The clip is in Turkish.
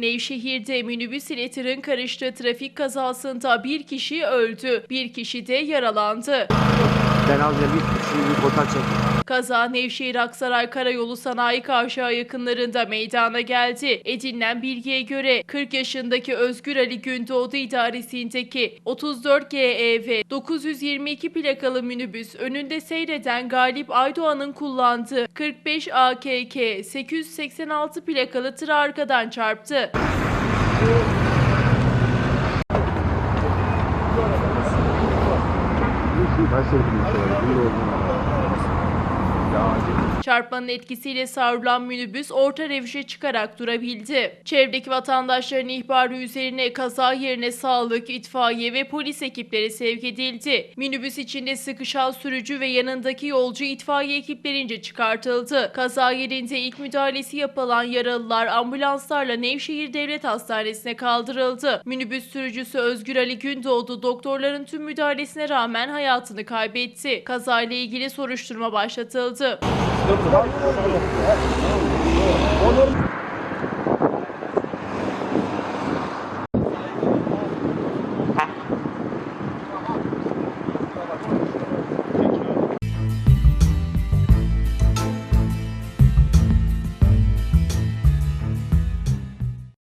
Nevşehir'de minibüs ile tırın karıştığı trafik kazasında bir kişi öldü, bir kişi de yaralandı. Ben az bir kişiyi bir fotoğraf çektim. Kaza Nevşehir Aksaray Karayolu Sanayi Kavşağı yakınlarında meydana geldi. Edinilen bilgiye göre 40 yaşındaki Özgür Ali Gündoğdu idaresindeki 34 GEV 922 plakalı minibüs önünde seyreden Galip Aydoğan'ın kullandığı 45 AKK 886 plakalı tır arkadan çarptı. Ben sevdim mesela. Bilmiyorum. Çarpmanın etkisiyle savrulan minibüs orta revişe çıkarak durabildi. Çevredeki vatandaşların ihbarı üzerine kaza yerine sağlık, itfaiye ve polis ekipleri sevk edildi. Minibüs içinde sıkışan sürücü ve yanındaki yolcu itfaiye ekiplerince çıkartıldı. Kaza yerinde ilk müdahalesi yapılan yaralılar ambulanslarla Nevşehir Devlet Hastanesi'ne kaldırıldı. Minibüs sürücüsü Özgür Ali Gündoğdu doktorların tüm müdahalesine rağmen hayatını kaybetti. Kazayla ilgili soruşturma başlatıldı. Olur.